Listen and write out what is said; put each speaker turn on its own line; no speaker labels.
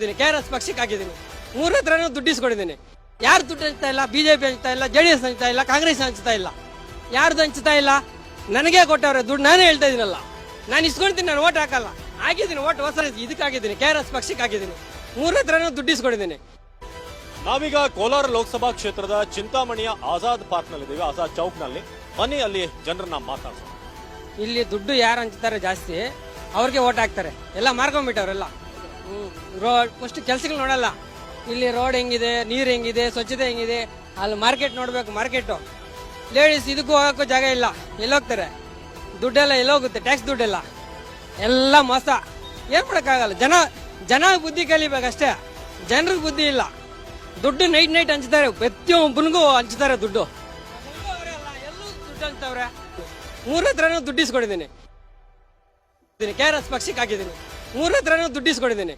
K R S ಪಕ್ಷಕ್ಕೆ ಹಾಕಿದ್ದೀನಿ. ಮೂರ ಹತ್ರನೂ ದುಡ್ಡಿಸ್ಕೊಂಡಿದ್ದೀನಿ ಯಾರು ದುಡ್ಡು ಹಂಚ್ತಾ ಇಲ್ಲ? ಬಿಜೆಪಿ ಹಂಚ್ತಾ ಇಲ್ಲ? ಜೆ ಡಿ ಎಸ್ ಹಂಚ್ತಾ ಇಲ್ಲ? ಕಾಂಗ್ರೆಸ್ ಹಂಚ್ತಾ ಇಲ್ಲ? ಯಾರ್ದು ಹಂಚ್ತಾ ಇಲ್ಲ? ನನಗೆ ಕೊಟ್ಟವ್ರೆ ದುಡ್ಡು. ನಾನೇ ಹೇಳ್ತಾ ಇದ್ದೀನಲ್ಲ. ನಾನು ಇಸ್ಕೊಳ್ತೀನಿ ನಾನು ಓಟ್ ಹಾಕಲ್ಲ. ಹಾಕಿದ್ದೀನಿ ಓಟ್ ಹೊಸ ಇದಕ್ಕೆ ಹಾಕಿದ್ದೀನಿ. ಕೆ ಆರ್ ಎಸ್ ಪಕ್ಷಕ್ಕೆ ಹಾಕಿದ್ದೀನಿ. ಮೂರ ಹತ್ರನೂ ದುಡ್ಡಿಸ್ಕೊಂಡಿದ್ದೀನಿ
ನಾವೀಗ ಕೋಲಾರ ಲೋಕಸಭಾ ಕ್ಷೇತ್ರದ ಚಿಂತಾಮಣಿಯ ಆಜಾದ್ ಪಾರ್ಕ್ನಲ್ಲಿ ಆಜಾದ್ ಚೌಕ್ನಲ್ಲಿ ಬನ್ನಿ ಅಲ್ಲಿ ಜನರನ್ನ ಮಾತಾಡ್ಸೋಣ.
ಇಲ್ಲಿ ದುಡ್ಡು ಯಾರು ಹಂಚ್ತಾರೆ ಜಾಸ್ತಿ ಅವ್ರಿಗೆ ಓಟ್ ಹಾಕ್ತಾರೆ. ಎಲ್ಲ ಮಾರ್ಕೊಂಡ್ಬಿಟ್ಟವ್ರೆಲ್ಲ ರೋಡ್ ಫಸ್ಟ್ ಕೆಲ್ಸಗಳು ನೋಡಲ್ಲ. ಇಲ್ಲಿ ರೋಡ್ ಹೆಂಗಿದೆ, ನೀರು ಹೆಂಗಿದೆ, ಸ್ವಚ್ಛತೆ ಹೆಂಗಿದೆ, ಅಲ್ಲಿ ಮಾರ್ಕೆಟ್ ನೋಡ್ಬೇಕು, ಮಾರ್ಕೆಟು. ಲೇಡೀಸ್ ಇದಕ್ಕೂ ಹೋಗೋಕ್ಕೂ ಜಾಗ ಇಲ್ಲ. ಎಲ್ಲೋಗ್ತಾರೆ. ದುಡ್ಡೆಲ್ಲ ಎಲ್ಲೋಗುತ್ತೆ ಟ್ಯಾಕ್ಸ್ ದುಡ್ಡೆಲ್ಲ. ಎಲ್ಲ ಮೋಸ. ಮಾಡೋಕ್ಕಾಗಲ್ಲ. ಜನ ಜನ ಬುದ್ಧಿ ಕಲಿಬೇಕಷ್ಟೇ ಜನರಿಗೆ ಬುದ್ಧಿ ಇಲ್ಲ. ದುಡ್ಡು ನೈಟ್ ನೈಟ್ ಹಂಚ್ತಾರೆ. ಪ್ರತಿಯೊಬ್ಬನಿಗೂ ಹಂಚ್ತಾರೆ ದುಡ್ಡು. ಎಲ್ಲೂ ದುಡ್ಡು ಮೂರ ಹತ್ರನೂ ದುಡ್ಡು ಇಸ್ಕೊಂಡಿದ್ದೀನಿ ಕೆ ಆರ್ ಎಸ್ ಪಕ್ಷಕ್ಕೆ ಹಾಕಿದ್ದೀನಿ. ಮೂರ ಹತ್ರನೂ ದುಡ್ಡು ಇಸ್ಕೊಂಡಿದ್ದೀನಿ.